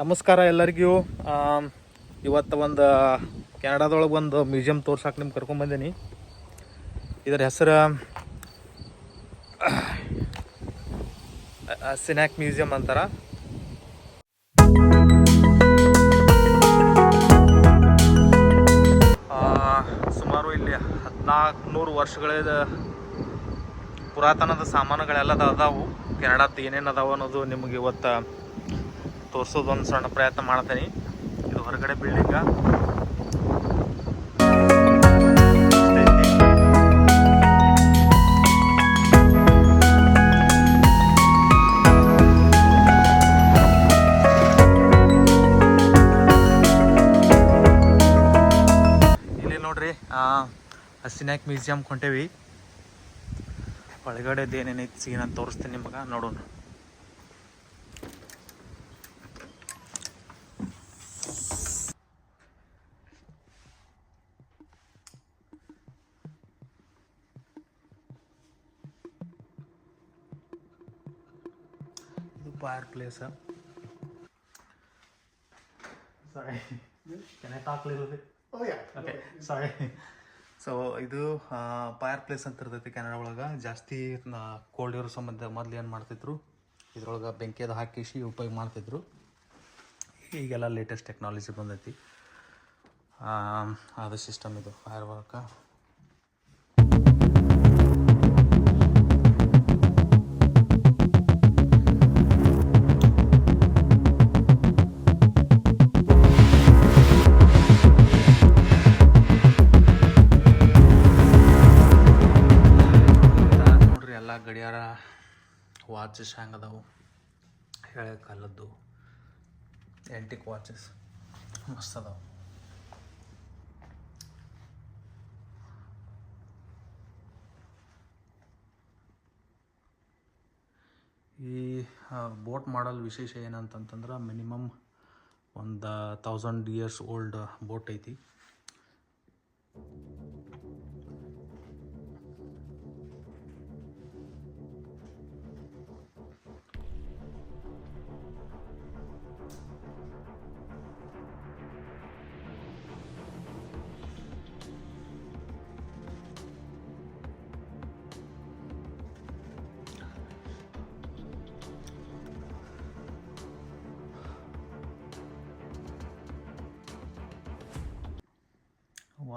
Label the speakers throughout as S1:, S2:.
S1: ನಮಸ್ಕಾರ ಎಲ್ಲರಿಗೂ. ಇವತ್ತು ಒಂದು, ಕೆನಡಾದೊಳಗೆ ಒಂದು ಮ್ಯೂಸಿಯಂ ತೋರ್ಸಕ್ಕೆ ನಿಮ್ಗೆ ಕರ್ಕೊಂಬಂದೀನಿ ಇದರ ಹೆಸರು ಸಿನ್ಯಾಕ್ ಮ್ಯೂಸಿಯಂ ಅಂತಾರ. ಸುಮಾರು ಇಲ್ಲಿ ಹದಿನಾಲ್ಕು ನೂರು ವರ್ಷಗಳಿಂದ ಪುರಾತನದ ಸಾಮಾನುಗಳೆಲ್ಲ ಅದಾವು. ಕೆನಡಾದ ಏನೇನು ಅದಾವ ಅನ್ನೋದು ನಿಮಗೆ ಇವತ್ತು ತೋರಿಸೋದು ಒಂದು ಸಣ್ಣ ಪ್ರಯತ್ನ ಮಾಡ್ತೀನಿ. ಇದು ಹೊರಗಡೆ ಬಿಲ್ಡಿಂಗ ಇಲ್ಲಿ ಹಸಿನ್ಯಾಕ್ ಮ್ಯೂಸಿಯಂ ಕೊಂಟೇವಿ ಒಳಗಡೆದು ಏನೇನೈತಿ ಸೀನ್ ಅಂತ ತೋರಿಸ್ತೀನಿ ನಿಮಗೆ, ನೋಡೋಣ. Fire place sorry I talk a little bit?
S2: Oh yeah.
S1: So ಇದು ಫೈರ್ ಪ್ಲೇಸ್ ಅಂತ ಇರ್ತೈತಿ ಕೆನಡಾ ಒಳಗೆ. ಜಾಸ್ತಿ ಕೋಲ್ಡ್ ಇರೋ ಸಂಬಂಧ ಮೊದಲು ಏನು ಮಾಡ್ತಿದ್ರು? ಇದ್ರೊಳಗೆ ಬೆಂಕಿಯದು ಹಾಕಿಸಿ ಉಪಯೋಗ ಮಾಡ್ತಿದ್ರು. ಈಗೆಲ್ಲ ಲೇಟೆಸ್ಟ್ ಟೆಕ್ನಾಲಜಿ ಬಂದೈತಿ. ಆ, ಅದು ಸಿಸ್ಟಮ್ ಇದು ಫೈರ್ ವರ್ಕ ವಾಚಸ್ ಹೆಂಗೆ ಅದಾವು ಕಾಲದ್ದು ಆ್ಯಂಟಿಕ್ ವಾಚಸ್ ಮಸ್ತ್ ಅದಾವು ಈ ಬೋಟ್ ಮಾಡಲ್ ವಿಶೇಷ ಏನಂತಂತಂದ್ರೆ ಮಿನಿಮಮ್ ಒಂದು ತೌಸಂಡ್ ಇಯರ್ಸ್ ಓಲ್ಡ್ ಬೋಟ್ ಐತಿ.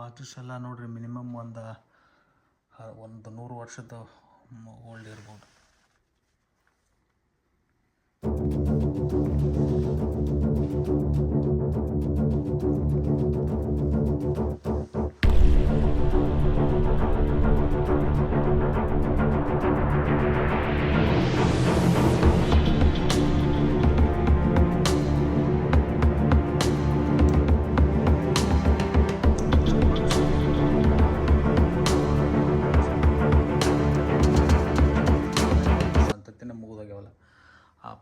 S1: ವಾಚಸ್ ಎಲ್ಲ ನೋಡ್ರಿ ಮಿನಿಮಮ್ ಒಂದು ಒಂದು ನೂರು ವರ್ಷದ ಓಲ್ಡ್ ಇರ್ಬೋದು.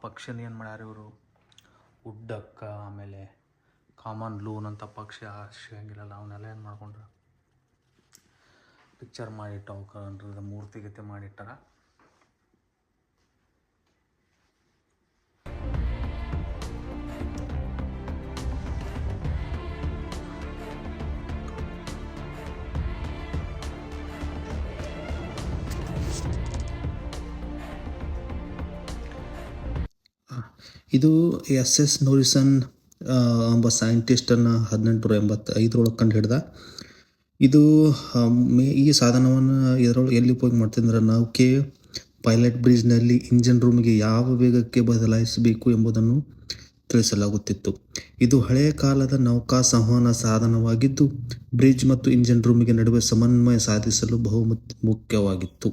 S1: ಪಕ್ಷಿನ ಏನು ಮಾಡ್ಯಾರ ಇವರು? ಉಡ್ಡಕ್ಕ ಆಮೇಲೆ ಕಾಮನ್ ಲೂನ್ ಅಂತ ಪಕ್ಷಿ ಆ ಸಿಗಂಗಿಲ್ಲಲ್ಲ ಅವನ್ನೆಲ್ಲ ಏನು ಮಾಡ್ಕೊಂಡ್ರು? ಪಿಕ್ಚರ್ ಮಾಡಿಟ್ಟು ಮೂರ್ತಿ ಗತಿ ಮಾಡಿಟ್ಟಾರ
S3: ಇದು ಎಸ್ ಎಸ್ ನೋರಿಸನ್ ಎಂಬ ಸೈಂಟಿಸ್ಟನ್ನು ಹದಿನೆಂಟುನೂರ ಎಂಬತ್ತೈದರೊಳಗೆ ಕಂಡು ಹಿಡ್ದ ಇದು ಮೇ, ಈ ಸಾಧನವನ್ನು ಇದರೊಳಗೆ ಎಲ್ಲಿ ಉಪಯೋಗ ಮಾಡ್ತಿದ್ರೆ ನೌಕೆ ಪೈಲಟ್ ಬ್ರಿಡ್ಜ್ನಲ್ಲಿ ಇಂಜಿನ್ ರೂಮ್ಗೆ ಯಾವ ವೇಗಕ್ಕೆ ಬದಲಾಯಿಸಬೇಕು ಎಂಬುದನ್ನು ತಿಳಿಸಲಾಗುತ್ತಿತ್ತು. ಇದು ಹಳೆಯ ಕಾಲದ ನೌಕಾ ಸಂವಹನ ಸಾಧನವಾಗಿದ್ದು ಬ್ರಿಡ್ಜ್ ಮತ್ತು ಇಂಜಿನ್ ರೂಮಿಗೆ ನಡುವೆ ಸಮನ್ವಯ ಸಾಧಿಸಲು ಬಹು ಮುಖ್ಯವಾಗಿತ್ತು.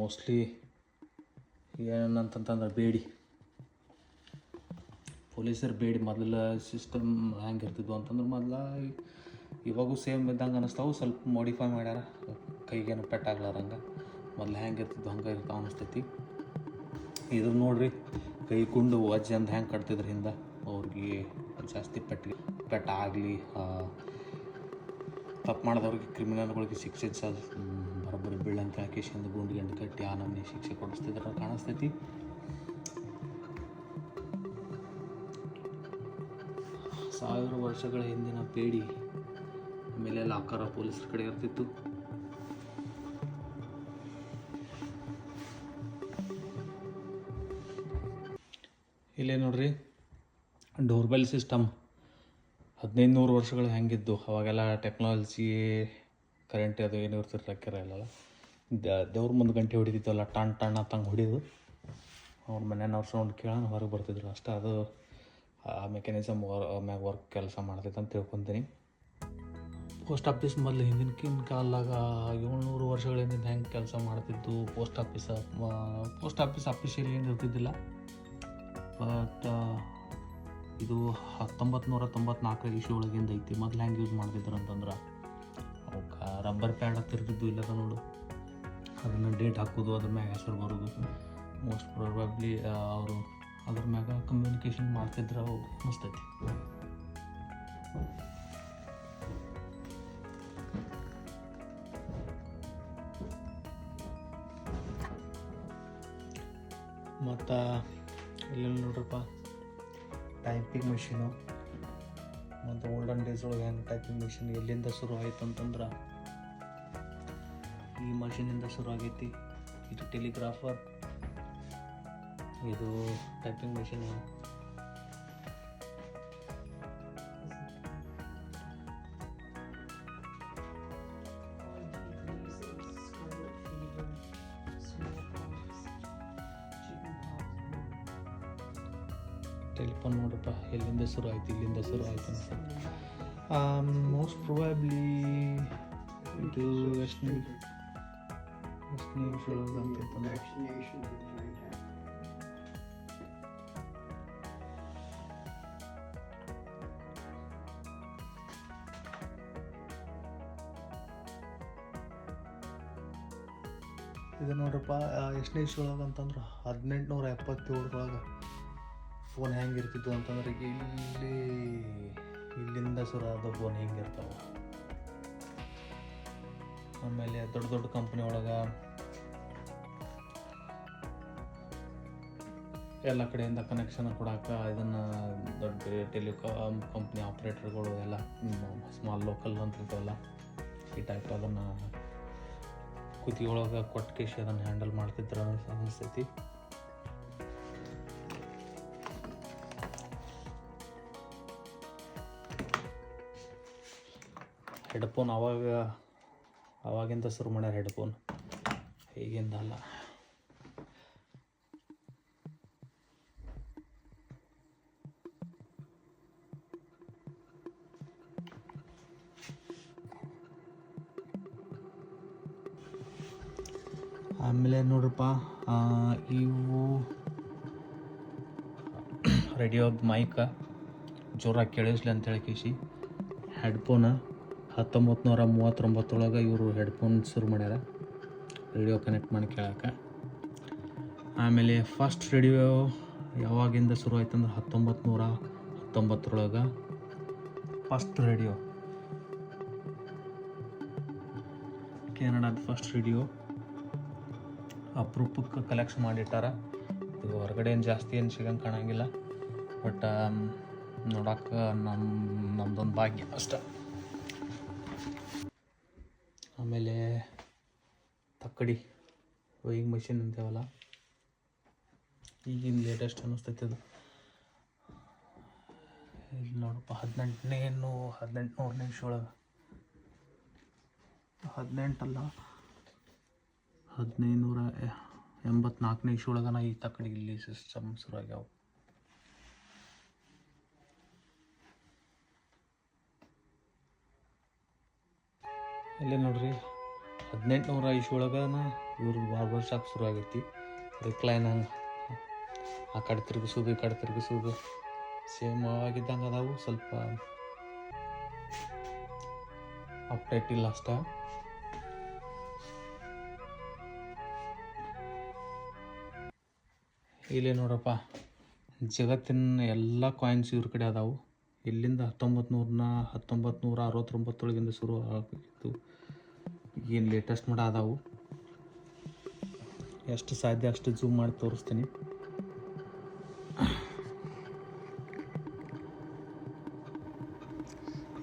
S1: ಮೋಸ್ಟ್ಲಿ ಏನಂತಂತಂದ್ರೆ ಬೇಡಿ. ಪೊಲೀಸರು ಬೇಡಿ. ಮೊದಲ ಸಿಸ್ಟಮ್ ಹ್ಯಾಂಗೆ ಇರ್ತಿದ್ವು ಅಂತಂದ್ರೆ ಮೊದಲ ಇವಾಗೂ ಸೇಮ್ ಇದ್ದಂಗೆ ಅನ್ನಿಸ್ತಾವು ಸ್ವಲ್ಪ ಮಾಡಿಫೈ ಮಾಡ್ಯಾರ. ಕೈಗೇನು ಪೆಟ್ಟಾಗ್ಲಾರಂಗೆ ಮೊದಲು ಹ್ಯಾಂಗೆ ಇರ್ತಿದ್ದು ಹಂಗೆ ಇರ್ತಾವೆ ಅನಿಸ್ತೈತಿ. ಇದು ನೋಡ್ರಿ, ಕೈ ಕುಂಡು ಅಜ್ಜಿ ಅಂತ ಹ್ಯಾಂಗೆ ಕಟ್ತಿದ್ರು ಹಿಂದೆ. ಅವ್ರಿಗೆ ಜಾಸ್ತಿ ಪೆಟ್ಟ ಆಗಲಿ ತಪ್ಪು ಮಾಡಿದವ್ರಿಗೆ ಕ್ರಿಮಿನಲ್ಗಳಿಗೆ ಶಿಕ್ಷೆ ಬರೋಬ್ಬರಿ ಬೀಳಂತ ಎಂದು ಗುಂಡು ಗಂಡು ಕಟ್ಟಿ ಆ ನಮ್ಮನೆ ಶಿಕ್ಷೆ ಕೊಡಿಸ್ತಿದ್ರ. ಕಾಣಿಸ್ತೈತಿ? ಸಾವಿರ ವರ್ಷಗಳ ಹಿಂದಿನ ಪೇಡಿ ಆಮೇಲೆ ಲಾಕರ ಪೊಲೀಸರ ಕಡೆ ಇರ್ತಿತ್ತು. ಇಲ್ಲೇ ನೋಡ್ರಿ, ಡೋರ್ಬೆಲ್ ಸಿಸ್ಟಮ್ ಹದಿನೈದು ನೂರು ವರ್ಷಗಳು ಹೆಂಗಿದ್ದು, ಅವಾಗೆಲ್ಲ ಟೆಕ್ನಾಲಜಿ ಕರೆಂಟ್ ಅದು ಏನು ಕೆರೆ ಇಲ್ಲಲ್ಲ ದೇವ್ರ ಮುಂದೆ ಗಂಟೆ ಹೊಡಿತಿತ್ತಲ್ಲ ಟಣ್ ಟಣ್ಣ ತಂಗೆ ಹೊಡಿದು ಅವ್ರ ಮನೆಯವ್ರ ಸೌಂಡ್ ಕೇಳೋಣ ಹೊರಗೆ ಬರ್ತಿದ್ರು ಅಷ್ಟೇ. ಅದು ಆ ಮೆಕ್ಯಾನಿಸಮ್ ಮ್ಯಾಗ ವರ್ಕ್ ಕೆಲಸ ಮಾಡ್ತೈತೆ ಅಂತ ತಿಳ್ಕೊತೀನಿ. ಪೋಸ್ಟ್ ಆಫೀಸ್ ಮೊದಲು ಹಿಂದಿನ ಕಾಲದಾಗ ಏಳ್ನೂರು ವರ್ಷಗಳ ಹಿಂದಿನ ಹೆಂಗೆ ಕೆಲಸ ಮಾಡ್ತಿತ್ತು post office post office officially ಏನು ಇರ್ತಿದ್ದಿಲ್ಲ. ಬಟ್ ಇದು ಹತ್ತೊಂಬತ್ತು ನೂರ ತೊಂಬತ್ನಾಲ್ಕರ ಇಶ್ಯೂ ಒಳಗಿಂದ ಐತಿ. ಮೊದಲು ಹೆಂಗೆ ಯೂಸ್ ಮಾಡ್ತಿದ್ರು ಅಂತಂದ್ರೆ ರಬ್ಬರ್ ಪ್ಯಾಡ್ ಹತ್ತಿರ್ತಿದ್ದು ಇಲ್ಲದ ನೋಡು. ಅದನ್ನು ಡೇಟ್ ಹಾಕೋದು, ಅದ್ರ ಮ್ಯಾಗ ಹೆಸರು ಬರೋದು. ಮೋಸ್ಟ್ ಪ್ರಾಬಬ್ಲಿ ಅವರು ಅದ್ರ ಮ್ಯಾಗ ಕಮ್ಯುನಿಕೇಷನ್ ಮಾಡ್ತಿದ್ರೆ ಅವು ಅನಿಸ್ತೈತಿ ಮತ್ತು ಇಲ್ಲೆಲ್ಲ ನೋಡ್ರಪ್ಪ ಟೈಪಿಂಗ್ ಮಿಷಿನು ಮತ್ತು ಓಲ್ಡನ್ ಡೇಸ್ ಒಳಗೆ ಹೆಂಗೆ ಟೈಪಿಂಗ್ ಮಿಷಿನ್ ಎಲ್ಲಿಂದ ಶುರು ಆಯಿತು ಅಂತಂದ್ರೆ ಈ ಮಷಿನಿಂದ ಶುರು ಆಗೈತಿ ಇದು ಟೆಲಿಗ್ರಾಫರ್. ಇದು ಟೈಪಿಂಗ್ ಮಿಷಿನ್ ಟೆಲಿಫೋನ್ ನೋಡ್ರಪ್ಪ ಎಲ್ಲಿಂದ ಶುರು ಆಯ್ತು ಇಲ್ಲಿಂದ ಶುರು ಆಯ್ತು ಮೋಸ್ಟ್ ಪ್ರೊಬ್ಯಾಬ್ಲಿ ಇದು ಅಂತಂದ್ರೆ ಇದು ನೋಡ್ರಪ್ಪ ಎಷ್ಟನೇ ಇಷ್ಟೊಳಗೆ ಅಂತಂದ್ರೆ ಹದಿನೆಂಟುನೂರ ಎಪ್ಪತ್ತೇಳರೊಳಗೆ ಫೋನ್ ಹೆಂಗಿರ್ತಿತ್ತು ಅಂತಂದ್ರೆ ಈಗ ಇಲ್ಲಿ ಇಲ್ಲಿಂದ ಶುರು ಆದ ಫೋನ್ ಹೆಂಗಿರ್ತಾವೆ. ಆಮೇಲೆ ದೊಡ್ಡ ದೊಡ್ಡ ಕಂಪ್ನಿ ಒಳಗೆ ಎಲ್ಲ ಕಡೆಯಿಂದ ಕನೆಕ್ಷನ್ ಕೊಡೋಕೆ ಇದನ್ನು ದೊಡ್ಡ ಟೆಲಿಕಾಮ್ ಕಂಪ್ನಿ ಆಪ್ರೇಟರ್ಗಳು ಎಲ್ಲ ಸ್ಮಾಲ್ ಲೋಕಲ್ ಅಂತ ಇರ್ತಾವಲ್ಲ, ಈ ಟೈಪ್ ಅದನ್ನು ಒಳಗೆ ಕೊಟ್ಟು ಅದನ್ನು ಹ್ಯಾಂಡಲ್ ಮಾಡ್ತಿದ್ರು ಅನಿಸ್ತೈತಿ ಹೆಡ್ಫೋನ್ ಅವಾಗ ಅವಾಗಿಂದ ಶುರು ಮಾಡ್ಯಾರ ಹೆಡ್ಫೋನ್. ಈಗಿಂದ ಅಲ್ಲ. ಆಮೇಲೆ ನೋಡ್ರಪ್ಪ ಇವು ರೇಡಿಯೋದ ಮೈಕ ಜೋರಾಗಿ ಕೇಳಿಸ್ಲಿ ಅಂತೇಳಿ ಕೇಸಿ ಹೆಡ್ಫೋನ ಹತ್ತೊಂಬತ್ತು ನೂರ ಮೂವತ್ತೊಂಬತ್ತರೊಳಗೆ ಇವರು ಹೆಡ್ಫೋನ್ ಶುರು ಮಾಡ್ಯಾರ. ರೇಡಿಯೋ ಕನೆಕ್ಟ್ ಮಾಡಿ ಕೇಳೋಕ್ಕೆ ಆಮೇಲೆ ಫಸ್ಟ್ ರೇಡಿಯೋ ಯಾವಾಗಿಂದ ಶುರು ಆಯ್ತು ಅಂದ್ರೆ ಹತ್ತೊಂಬತ್ತು ನೂರ ಹತ್ತೊಂಬತ್ತರೊಳಗೆ ಫಸ್ಟ್ ರೇಡಿಯೋ ಕೆನಡಾದ ಫಸ್ಟ್ ರೇಡಿಯೋ ಅಪರೂಪಕ್ಕೆ ಕಲೆಕ್ಷನ್ ಮಾಡಿಟ್ಟಾರ. ಇದು ಹೊರಗಡೆ ಏನು ಜಾಸ್ತಿ ಏನು ಸಿಗಂಗೆ ಕಾಣಂಗಿಲ್ಲ. ಬಟ್ ನೋಡೋಕೆ ನಮ್ಮ ನಮ್ದೊಂದು ಭಾಗ್ಯ ಅಷ್ಟೆ. ಆಮೇಲೆ ತಕ್ಕಡಿ ರೋಯಿಂಗ್ ಮಷಿನ್ ಅಂತೇವಲ್ಲ? ಈಗಿನ ಲೇಟೆಸ್ಟ್ ಅನ್ನಿಸ್ತೈತೆ ಅದು. ಇಲ್ಲಿ ನೋಡಪ್ಪ, ಹದಿನೆಂಟನೇ ಹದಿನೆಂಟು ಇಶ್ಯೂ ಒಳಗೆ. ಹದಿನೆಂಟಲ್ಲ? ಹದಿನೈದು ನೂರ ಎಂಬತ್ನಾಲ್ಕನೇ ಇಶ್ಯೂ ಒಳಗನ ಈ ತಕ್ಕಡಿ ಇಲ್ಲಿ ಸಿಸ್ಟಮ್ ಶುರುವಾಗ್ಯಾವ. ಇಲ್ಲೇ ನೋಡ್ರಿ, ಹದಿನೆಂಟುನೂರ ಒಳಗನ ಇವ್ರದ್ದು ಬಾರ್ಬರ್ ಶಾಪ್ ಶುರು ಆಗೈತಿ. ರಿಕ್ಲೈನ್ ಹಂಗೆ. ಆ ಕಡೆ ತಿರುಗಿಸೋದು, ಈ ಕಡೆ ತಿರುಗಿಸೋದು. ಸೇಮ್ ಆಗಿದ್ದಂಗೆ ಅದಾವು, ಸ್ವಲ್ಪ ಅಪ್ಡೇಟ್ ಇಲ್ಲ ಅಷ್ಟ. ಇಲ್ಲೇ ನೋಡಪ್ಪ, ಜಗತ್ತಿನ ಎಲ್ಲ ಕಾಯಿನ್ಸ್ ಇವ್ರ ಕಡೆ ಅದಾವು. ಇಲ್ಲಿಂದ ಹತ್ತೊಂಬತ್ತು ನೂರನ್ನ ಹತ್ತೊಂಬತ್ತು ನೂರ ಅರವತ್ತೊಂಬತ್ತೊಳಗಿಂದ ಶುರು ಆಗಿತ್ತು ಏನು ಲೇಟೆಸ್ಟ್ ಮಾಡ ಅದಾವು. ಎಷ್ಟು ಸಾಧ್ಯ, ಅಷ್ಟು ಜೂಮ್ ಮಾಡಿ ತೋರಿಸ್ತೀನಿ.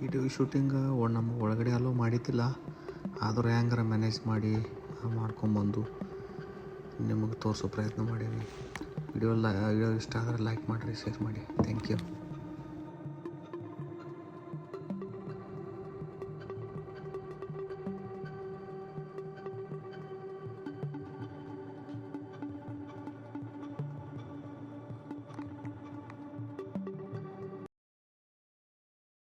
S3: ವಿಡಿಯೋ ಶೂಟಿಂಗ್ ನಮ್ಮ ಒಳಗಡೆ ಅಲ್ಲೂ ಮಾಡಿದ್ದಿಲ್ಲ. ಆದರೂ ಹೆಂಗಾರ ಮ್ಯಾನೇಜ್ ಮಾಡಿ ಮಾಡ್ಕೊಂಬಂದು ನಿಮಗೆ ತೋರಿಸೋ ಪ್ರಯತ್ನ ಮಾಡೀವಿ ವಿಡಿಯೋ ವಿಡಿಯೋ ಇಷ್ಟ ಆದರೆ ಲೈಕ್ ಮಾಡಿರಿ ಶೇರ್ ಮಾಡಿ. Thank you